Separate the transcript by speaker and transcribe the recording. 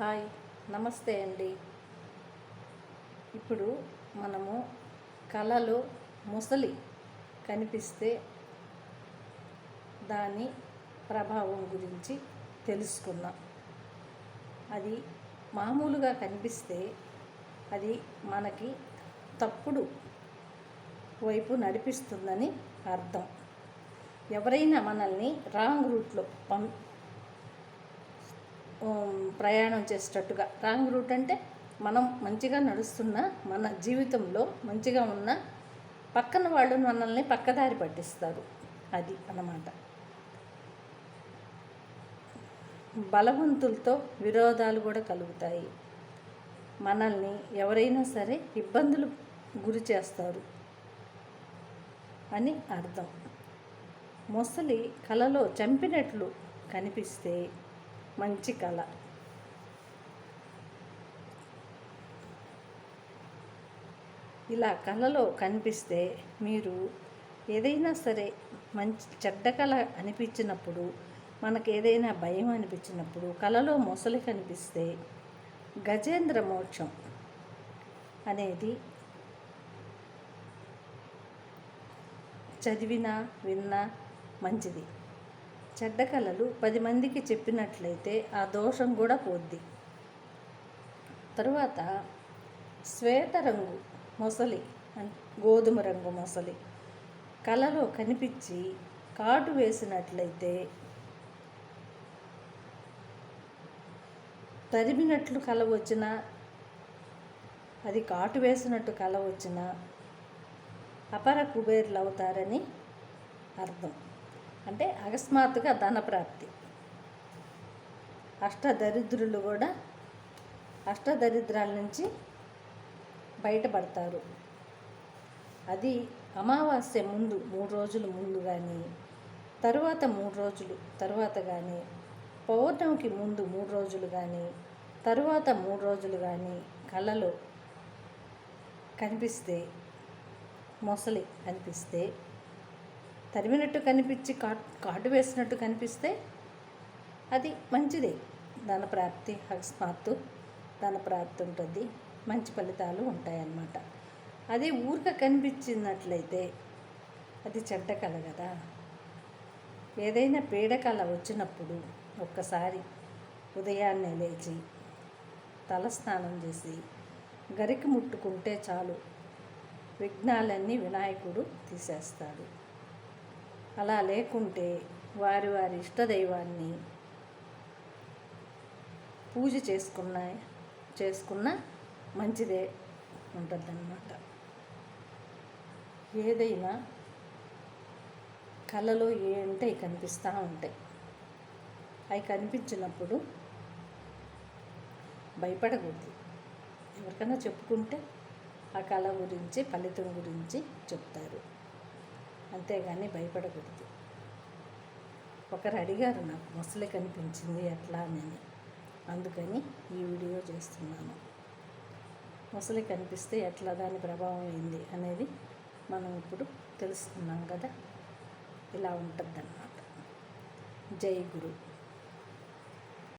Speaker 1: Hi నమస్తే అండి. ఇప్పుడు మనము కళలో ముసలి కనిపిస్తే దాని ప్రభావం గురించి తెలుసుకుందాం. అది మామూలుగా కనిపిస్తే అది మనకి తప్పుడు వైపు నడిపిస్తుందని అర్థం. ఎవరైనా మనల్ని రాంగ్ రూట్లో పం ప్రయాణం చేసేటట్టుగా. రాంగ్ రూట్ అంటే మనం మంచిగా నడుస్తున్న మన జీవితంలో మంచిగా ఉన్న పక్కన వాళ్ళు మనల్ని పక్కదారి పట్టిస్తారు. అది అన్నమాట. బలవంతులతో విరోధాలు కూడా కలుగుతాయి. మనల్ని ఎవరైనా సరే ఇబ్బందులు గురి చేస్తారు అని అర్థం. మొసలి కలలో చంపినట్లు కనిపిస్తే మంచి కళ. ఇలా కళలో కనిపిస్తే మీరు ఏదైనా సరే మంచి చెడ్డ కళ అనిపించినప్పుడు మనకు ఏదైనా భయం అనిపించినప్పుడు కళలో మొసలి కనిపిస్తే గజేంద్ర మోక్షం అనేది చదివినా విన్నా మంచిది. చెడ్డ కళలు పది మందికి చెప్పినట్లయితే ఆ దోషం కూడా పోద్ది. తరువాత శ్వేత రంగు మొసలి గోధుమ రంగు మొసలి కళలో కనిపించి కాటు వేసినట్లయితే తరిమినట్లు కళ వచ్చినా అది కాటు వేసినట్టు కళ వచ్చినా అపర కుబేర్లు అవుతారని అర్థం. అంటే అకస్మాత్తుగా ధనప్రాప్తి అష్టదరిద్రులు కూడా అష్టదరిద్రాల నుంచి బయటపడతారు. అది అమావాస్య ముందు మూడు రోజులు ముందు కానీ తరువాత మూడు రోజులు తరువాత కానీ పౌర్ణమికి ముందు మూడు రోజులు కానీ తరువాత మూడు రోజులు కానీ కళ్ళలో కనిపిస్తే మొసలి కనిపిస్తే తరిమినట్టు కనిపించి కాటు కాటు వేసినట్టు కనిపిస్తే అది మంచిదే. ధనప్రాప్తి అకస్మాత్తు ధనప్రాప్తి ఉంటుంది. మంచి ఫలితాలు ఉంటాయన్నమాట. అదే ఊరిక కనిపించినట్లయితే అది చెడ్డ కళ కదా. ఏదైనా పీడకళ వచ్చినప్పుడు ఒక్కసారి ఉదయాన్నే లేచి తలస్నానం చేసి గరికి ముట్టుకుంటే చాలు విఘ్నాలన్నీ వినాయకుడు తీసేస్తాడు. అలా లేకుంటే వారి వారి ఇష్టదైవాన్ని పూజ చేసుకున్న చేసుకున్న మంచిదే ఉంటుందన్నమాట. ఏదైనా కళలో ఏ అంటే కనిపిస్తూ ఉంటాయి. అవి కనిపించినప్పుడు భయపడకూడదు. ఎవరికైనా చెప్పుకుంటే ఆ కళ గురించి ఫలితం గురించి చెప్తారు. అంతేగాని భయపడకూడదు. ఒకరు అడిగారు నాకు ముసలి కనిపించింది ఎట్లా అని. అందుకని ఈ వీడియో చేస్తున్నాను. ముసలి కనిపిస్తే ఎట్లా దాని ప్రభావం ఏంది అనేది మనం ఇప్పుడు తెలుసుకున్నాం కదా? ఇలా ఉంటుందన్నమాట. జై గురు.